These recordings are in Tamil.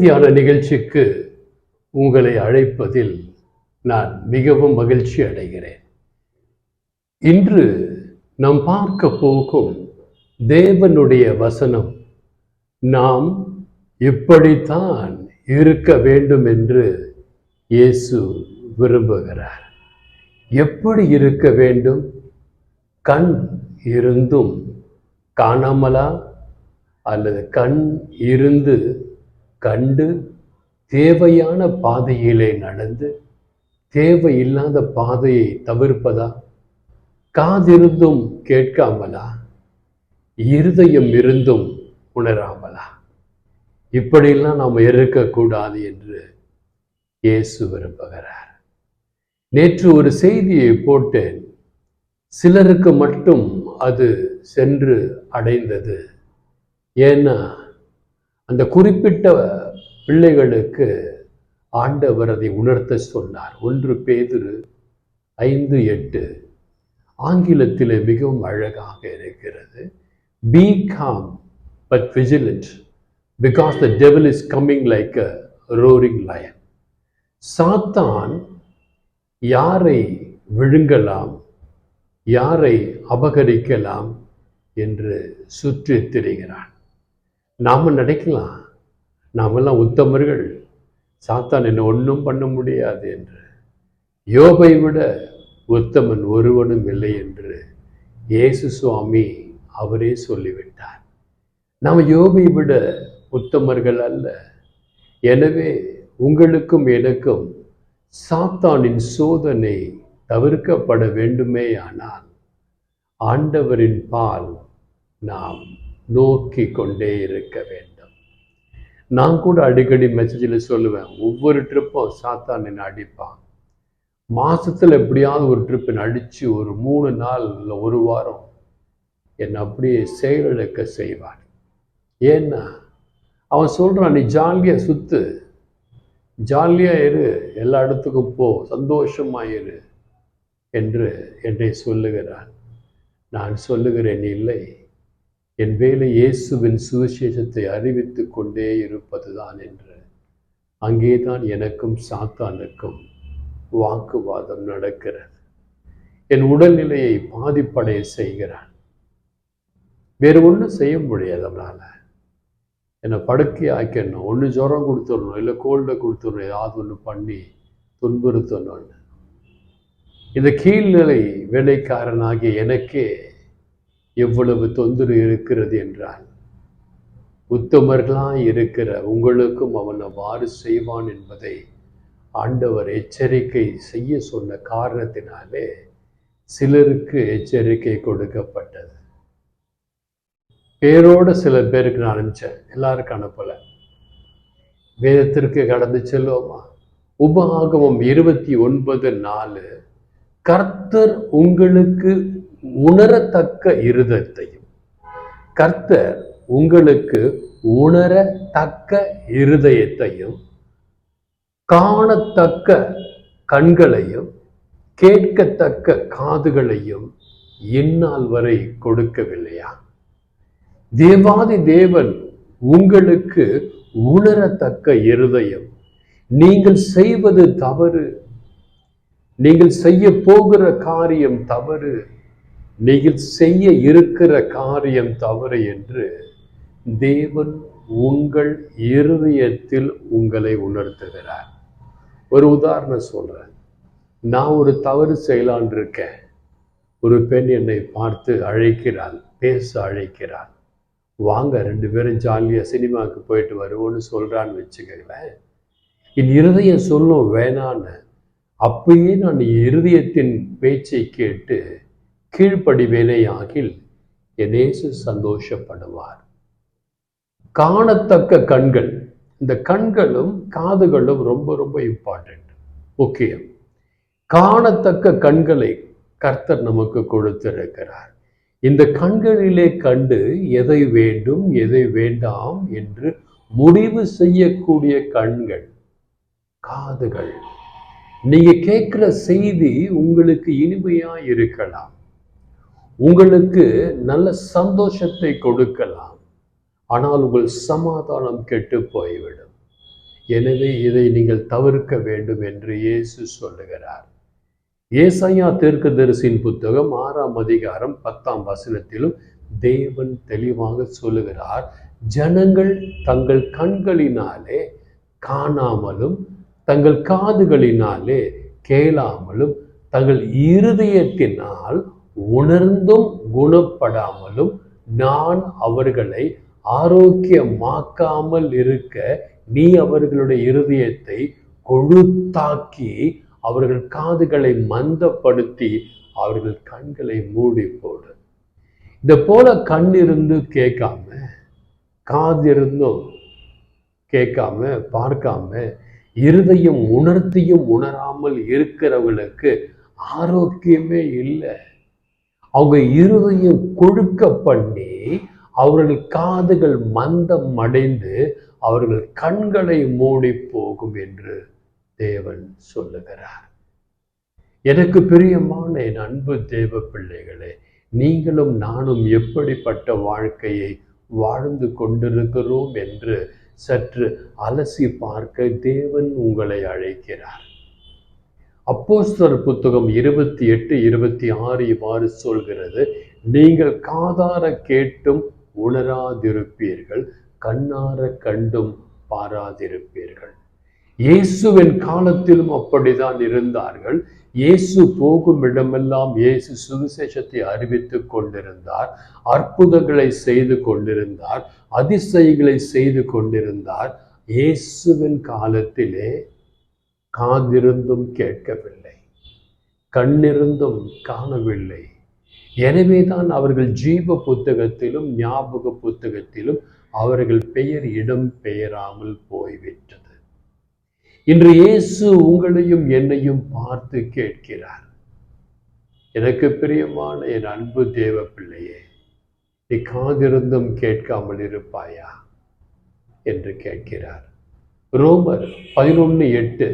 தியான நிகழ்ச்சிக்கு உங்களை அழைப்பதில் நான் மிகவும் மகிழ்ச்சி அடைகிறேன். இன்று நாம் பார்க்க போகும் தேவனுடைய வசனம் நாம் இப்படித்தான் இருக்க வேண்டும் என்று இயேசு விரும்புகிறார். எப்படி இருக்க வேண்டும்? கண் இருந்தும் காணாமலா? அல்லது கண் இருந்து கண்டு தேவையான பாதையிலே நடந்து தேவையில்லாத பாதையை தவிர்ப்பதா? காதிருந்தும் கேட்காமலா? இருதயம் இருந்தும் உணராமலா? இப்படியெல்லாம் நாம் இருக்கக்கூடாது என்று இயேசு விரும்புகிறார். நேற்று ஒரு செய்தியை போட்டேன். சிலருக்கு மட்டும் அது சென்று அடைந்தது. ஏன்னா அந்த குறிப்பிட்ட பிள்ளைகளுக்கு ஆண்டவர் அதை உணர்த்த சொன்னார். ஒன்று பேதுரு ஐந்து எட்டு. ஆங்கிலத்தில் மிகவும் அழகாக இருக்கிறது. Be calm but vigilant because the devil is coming like a roaring lion சாத்தான் யாரை விழுங்கலாம் யாரை அபகரிக்கலாம் என்று சுற்றித் திரிகிறான் நாம் நினைக்கலாம். நாமெல்லாம் உத்தமர்கள். சாத்தான் என்ன ஒன்றும் பண்ண முடியாது என்று. யோபை விட உத்தமன் ஒருவனும் இல்லை என்று இயேசு சுவாமி அவரே சொல்லிவிட்டார். நாம் யோபை விட உத்தமர்கள் அல்ல. எனவே உங்களுக்கும் எனக்கும் சாத்தானின் சோதனை தவிர்க்கப்பட வேண்டுமே ஆனால் ஆண்டவரின் பால் நாம் நோக்கி கொண்டே இருக்க வேண்டும். நான் கூட அடிக்கடி மெசேஜில் சொல்லுவேன் ஒவ்வொரு ட்ரிப்பும் சாத்தான் என்னை அடிப்பான். மாசத்துல எப்படியாவது ஒரு ட்ரிப் என்னை அடித்து ஒரு மூணு நாள் இல்லை ஒரு வாரம் என்னை அப்படியே செயலிழக்க செய்வான். ஏன்னா அவன் சொல்கிறான் நீ ஜாலியாக சுத்து. ஜாலியாக இரு எல்லா இடத்துக்கும் போ சந்தோஷமாக இரு என்று என்னை சொல்லுகிறான். நான் சொல்லுகிறேன் இல்லை. என் வேலை இயேசுவின் சுவிசேஷத்தை அறிவித்து கொண்டே இருப்பதுதான் என்று. அங்கேதான் எனக்கும் சாத்தானுக்கும் வாக்குவாதம் நடக்கிறது. என் உடல்நிலையை பாதிப்படைய செய்கிறான். வேறு ஒன்றும் செய்ய முடியாது அவனால். என்னை படுக்கை ஆக்கணும் ஒன்று ஜுரம் கொடுத்துடணும் இல்லை கோல்டை கொடுத்துடணும் ஏதாவது ஒன்று பண்ணி துன்புறுத்தணும்னு. இந்த கீழ்நிலை வேலைக்காரனாகிய எனக்கே எவ்வளவு தொந்தரவு இருக்கிறது என்றால் உத்தமர்களாய் இருக்கிற உங்களுக்கும் அவன் அவ்வாறு செய்வான் என்பதை ஆண்டவர் எச்சரிக்கை செய்ய சொன்ன காரணத்தினாலே சிலருக்கு எச்சரிக்கை கொடுக்கப்பட்டது. பேரோட சில பேருக்கு நான் அனுப்பிச்சேன் எல்லாருக்கும் அனுப்பலை. வேதத்திற்கு கடந்து செல்வோமா? உபஆகமம் இருபத்தி ஒன்பது நாலு கர்த்தர் உங்களுக்கு உணரத்தக்க இருதயத்தையும் கர்த்தர் உங்களுக்கு உணரத்தக்க இருதயத்தையும் காணத்தக்க கண்களையும் கேட்கத்தக்க காதுகளையும் இந்நாள் வரை கொடுக்கவில்லையா? தேவாதி தேவன் உங்களுக்கு உணரத்தக்க இருதயம். நீங்கள் செய்வது தவறு. நீங்கள் செய்ய போகிற காரியம் தவறு. நீங்கள் செய்ய இருக்கிற காரியம் தவறு என்று தேவன் உங்கள் இருதயத்தில் உங்களை உணர்த்துகிறார். ஒரு உதாரணம் சொல்கிறேன் நான் ஒரு தவறு செய்யலான் இருக்கேன். ஒரு பெண் என்னை பார்த்து அழைக்கிறாள் பேச அழைக்கிறாள். வாங்க ரெண்டு பேரும் ஜாலியாக சினிமாவுக்கு போயிட்டு வருவோன்னு சொல்கிறான்னு வச்சுக்கங்களேன். என் இருதயம் சொல்லும் வேணான்னு அப்பயே நான் இருதயத்தின் பேச்சை கேட்டு கீழ்ப்படிவேனே ஆகில் எனேசு சந்தோஷப்படுவார். காணத்தக்க கண்கள் இந்த கண்களும் காதுகளும் ரொம்ப ரொம்ப இம்பார்ட்டண்ட் முக்கியம். காணத்தக்க கண்களை கர்த்தர் நமக்கு கொடுத்திருக்கிறார். இந்த கண்களிலே கண்டு எதை வேண்டும் எதை வேண்டாம் என்று முடிவு செய்யக்கூடிய கண்கள் காதுகள். நீங்க கேட்கிற செய்தி உங்களுக்கு இனிமையா இருக்கலாம். உங்களுக்கு நல்ல சந்தோஷத்தை கொடுக்கலாம். ஆனால் உங்கள் சமாதானம் கெட்டு போய்விடும். எனவே இதை நீங்கள் தவிர்க்க வேண்டும் என்று இயேசு சொல்லுகிறார். ஏசாயா தீர்க்கதரிசியின் புத்தகம் ஆறாம் அதிகாரம் பத்தாம் வசனத்திலும் தேவன் தெளிவாக சொல்லுகிறார் ஜனங்கள் தங்கள் கண்களினாலே காணாமலும் தங்கள் காதுகளினாலே கேளாமலும் தங்கள் இருதயத்தினால் உணர்ந்தும் குணப்படாமலும் நான் அவர்களை ஆரோக்கியமாக்காமல் இருக்க நீ அவர்களுடைய இருதயத்தை கொழுத்தாக்கி அவர்கள் காதுகளை மந்தப்படுத்தி அவர்கள் கண்களை மூடி போடு. இந்த போல கண் இருந்து கேட்காம காது இருந்தும் கேட்காம பார்க்காம இருதயம் உணர்த்தியும் உணராமல் இருக்கிறவங்களுக்கு ஆரோக்கியமே இல்லை. அவங்க இருதயம் கொழுக்க பண்ணி அவர்கள் காதுகள் மந்தம் அடைந்து அவர்கள் கண்களை மூடி போகும் என்று தேவன் சொல்லுகிறார். எனக்கு பிரியமான என் அன்பு தேவ பிள்ளைகளே நீங்களும் நானும் எப்படிப்பட்ட வாழ்க்கையை வாழ்ந்து கொண்டிருக்கிறோம் என்று சற்று அலசி பார்க்க தேவன் உங்களை அழைக்கிறார். அப்போஸ்தர் புத்தகம் இருபத்தி எட்டு இருபத்தி ஆறு இவ்வாறு சொல்கிறது நீங்கள் காதார கேட்டும் உணராதிருப்பீர்கள் கண்ணார கண்டும் பாராதிருப்பீர்கள். இயேசுவின் காலத்திலும் அப்படிதான் இருந்தார்கள். இயேசு போகும் இடமெல்லாம் இயேசு சுவிசேஷத்தை அறிவித்துக் கொண்டிருந்தார் அற்புதங்களை செய்து கொண்டிருந்தார் அதிசயங்களை செய்து கொண்டிருந்தார். இயேசுவின் காலத்திலே காதிருந்தும் கேட்கவில்லை. கண்ணிருந்தும் காணவில்லை. எனவேதான் அவர்கள் ஜீவ புத்தகத்திலும் ஞாபக புத்தகத்திலும் அவர்கள் பெயர் இடம் பெயராமல் போய்விட்டது. இன்று இயேசு உங்களையும் என்னையும் பார்த்து கேட்கிறார். எனக்கு பிரியமான என் அன்பு தேவ பிள்ளையே நீ காதிருந்தும் கேட்காமல் இருப்பாயா? என்று கேட்கிறார். ரோமர் பதினொன்று எட்டு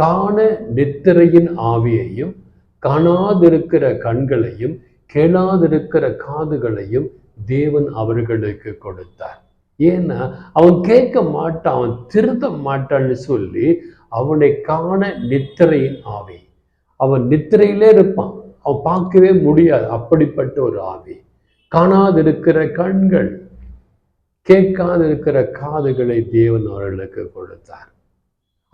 காண நித்திரையின் ஆவியையும் காணாதிருக்கிற கண்களையும் கேளாதிருக்கிற காதுகளையும் தேவன் அவர்களுக்கு கொடுத்தார். ஏன்னா அவன் கேட்க மாட்டான் அவன் திருத்த மாட்டான்னு சொல்லி அவனை காண நித்திரையின் ஆவி. அவன் நித்திரையிலே இருப்பான் அவன் பார்க்கவே முடியாது அப்படிப்பட்ட ஒரு ஆவி. காணாதிருக்கிற கண்கள் கேட்காதிருக்கிற காதுகளை தேவன் அவர்களுக்கு கொடுத்தார்.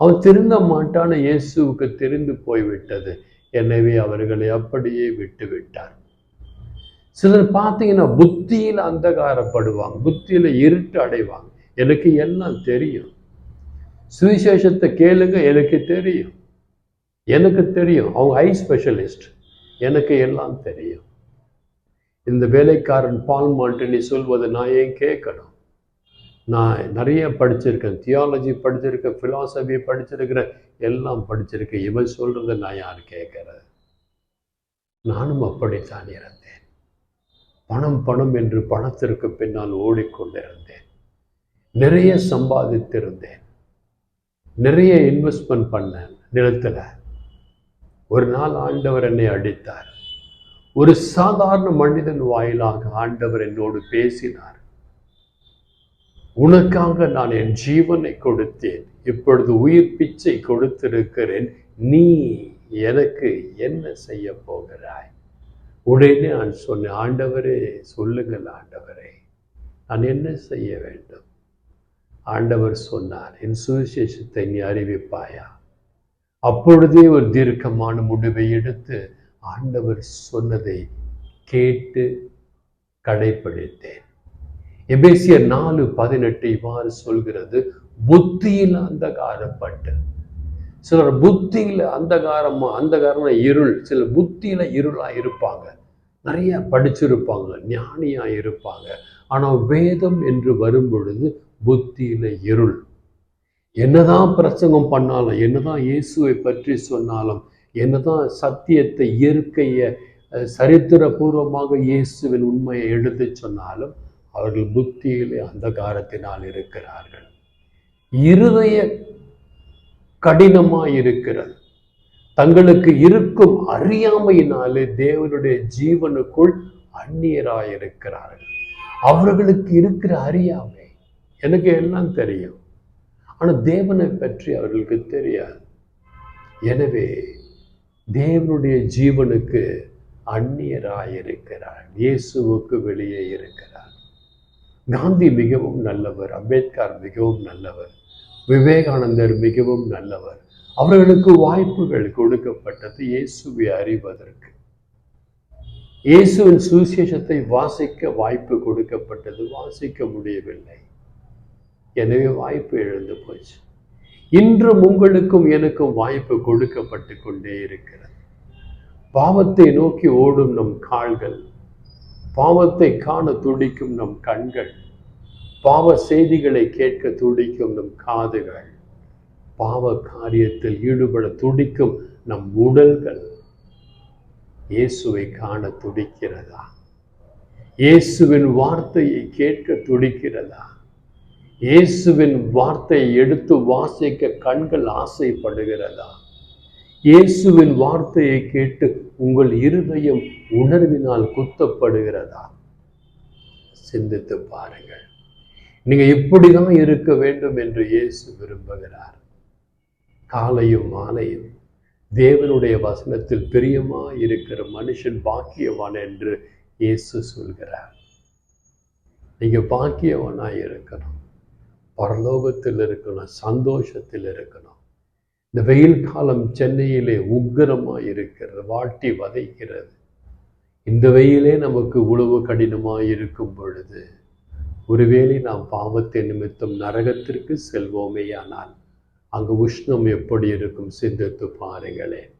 அவன் திருந்த மாட்டான. இயேசுவுக்கு தெரிந்து போய்விட்டது. எனவே அவர்களை அப்படியே விட்டு விட்டார் சிலர் பார்த்தீங்கன்னா புத்தியில் அந்தகாரப்படுவாங்க. புத்தியில் இருட்டு அடைவாங்க. எனக்கு எல்லாம் தெரியும். சுவிசேஷத்தை கேளுங்க எனக்கு தெரியும். எனக்கு தெரியும். அவங்க ஐ ஸ்பெஷலிஸ்ட். எனக்கு எல்லாம் தெரியும். இந்த வேலைக்காரன் பால் மாட்டினி சொல்வதை நான் ஏன் கேட்கணும்? நான் நிறைய படிச்சிருக்கேன். தியாலஜி படிச்சிருக்கேன் ஃபிலாசபி படிச்சிருக்கிறேன் எல்லாம் படிச்சிருக்கேன். இவன் சொல்றதை நான் யார் கேட்குறது? நானும் அப்படித்தான் இருந்தேன். பணம் பணம் என்று பணத்திற்கு பின்னால் ஓடிக்கொண்டிருந்தேன். நிறைய சம்பாதித்திருந்தேன். நிறைய இன்வெஸ்ட்மெண்ட் பண்ணேன் நிலத்தில் ஒரு நாள் ஆண்டவர் என்னை அடித்தார். ஒரு சாதாரண மனிதன் வாயிலாக ஆண்டவர் என்னோடு பேசினார். உனக்காக நான் என் ஜீவனை கொடுத்தேன். இப்பொழுது உயிர் பிச்சை கொடுத்திருக்கிறேன். நீ எனக்கு என்ன செய்ய போகிறாய்? உடனே நான் சொன்னேன் ஆண்டவரே சொல்லுங்கள் ஆண்டவரே நான் என்ன செய்ய வேண்டும்? ஆண்டவர் சொன்னார் என் சுவிசேஷத்தை நீ அறிவிப்பாயா? அப்பொழுதே ஒரு தீர்க்கமான முடிவை எடுத்து ஆண்டவர் சொன்னதை கேட்டு கடைப்பிடித்தேன் எபேசிய நாலு பதினெட்டு இவ்வாறு சொல்கிறது புத்தியில் அந்தகாரப்பட்டு. சிலர் புத்தியில் அந்தகாரமா அந்தகாரமா இருள். சில புத்தியில இருளா இருப்பாங்க. நிறைய படிச்சிருப்பாங்க ஞானியா இருப்பாங்க. ஆனால் வேதம் என்று வரும் பொழுது புத்தியில இருள். என்னதான் பிரசங்கம் பண்ணாலும் என்னதான் இயேசுவை பற்றி சொன்னாலும் என்னதான் சத்தியத்தை இயற்கையை சரித்திரபூர்வமாக இயேசுவின் உண்மையை எடுத்து சொன்னாலும் அவர்கள் புத்தியிலே அந்தகாரத்தினால் இருக்கிறார்கள். இருதய கடினமாக இருக்கிறது தங்களுக்கு இருக்கும் அறியாமையினாலே தேவனுடைய ஜீவனுக்குள் அந்நியராய் இருக்கிறார்கள் அவர்களுக்கு இருக்கிற அறியாமை எனக்கு எல்லாம் தெரியும். ஆனால் தேவனை பற்றி அவர்களுக்கு தெரியாது. எனவே தேவனுடைய ஜீவனுக்கு அந்நியராக இருக்கிறார் இயேசுவுக்கு வெளியே இருக்கிறார். காந்தி மிகவும் நல்லவர் அம்பேத்கர் மிகவும் நல்லவர் விவேகானந்தர் மிகவும் நல்லவர். அவர்களுக்கு வாய்ப்புகள் கொடுக்கப்பட்டது இயேசுவை அறிவதற்கு. இயேசுவின் சுவிசேஷத்தை வாசிக்க வாய்ப்பு கொடுக்கப்பட்டது வாசிக்க முடியவில்லை. எனவே வாய்ப்பு எழுந்து போச்சு. இன்றும் உங்களுக்கும் எனக்கும் வாய்ப்பு கொடுக்கப்பட்டு கொண்டே இருக்கிறது. பாவத்தை நோக்கி ஓடும் நம் கால்கள் பாவத்தை காண துடிக்கும் நம் கண்கள் பாவ செய்திகளை கேட்க துடிக்கும் நம் காதுகள் பாவ காரியத்தில் ஈடுபட துடிக்கும் நம் உடல்கள் இயேசுவை காண துடிக்கிறதா? இயேசுவின் வார்த்தையை கேட்க துடிக்கிறதா? இயேசுவின் வார்த்தையை எடுத்து வாசிக்க கண்கள் ஆசைப்படுகிறதா? இயேசுவின் வார்த்தையை கேட்டு உங்கள் இருதயம் உணர்வினால் குத்தப்படுகிறதா? சிந்தித்து பாருங்கள். நீங்க இப்படிதான் இருக்க வேண்டும் என்று இயேசு விரும்புகிறார். காலையும் மாலையும் தேவனுடைய வசனத்தில் பிரியமா இருக்கிற மனுஷன் பாக்கியவான் என்று இயேசு சொல்கிறார். நீங்க பாக்கியவனா இருக்கணும். பரலோகத்தில் இருக்கணும் சந்தோஷத்தில் இருக்கணும். இந்த வெயில் காலம் சென்னையிலே உக்கிரமாக இருக்கிறது வாட்டி வதைக்கிறது. இந்த வெயிலே நமக்கு உழவு கடினமாக இருக்கும் பொழுது ஒருவேளை நாம் பாவத்தை நிமித்தம் நரகத்திற்கு செல்வோமேயானால் அங்கு உஷ்ணம் எப்படி இருக்கும் சிந்தித்து பாருங்களேன்.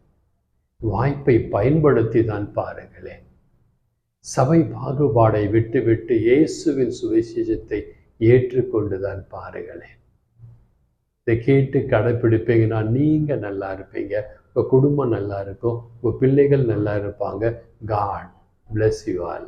வாய்ப்பை பயன்படுத்தி தான் பாருங்களேன். சபை பாகுபாடை விட்டுவிட்டு இயேசுவின் சுவிசேஷத்தை ஏற்றுக்கொண்டுதான் பாருங்களேன். இதை கேட்டு கடைப்பிடிப்பீங்கன்னா நீங்கள் நல்லா இருப்பீங்க. உங்கள் குடும்பம் நல்லா இருக்கும். உங்கள் பிள்ளைகள் நல்லா இருப்பாங்க. God bless you all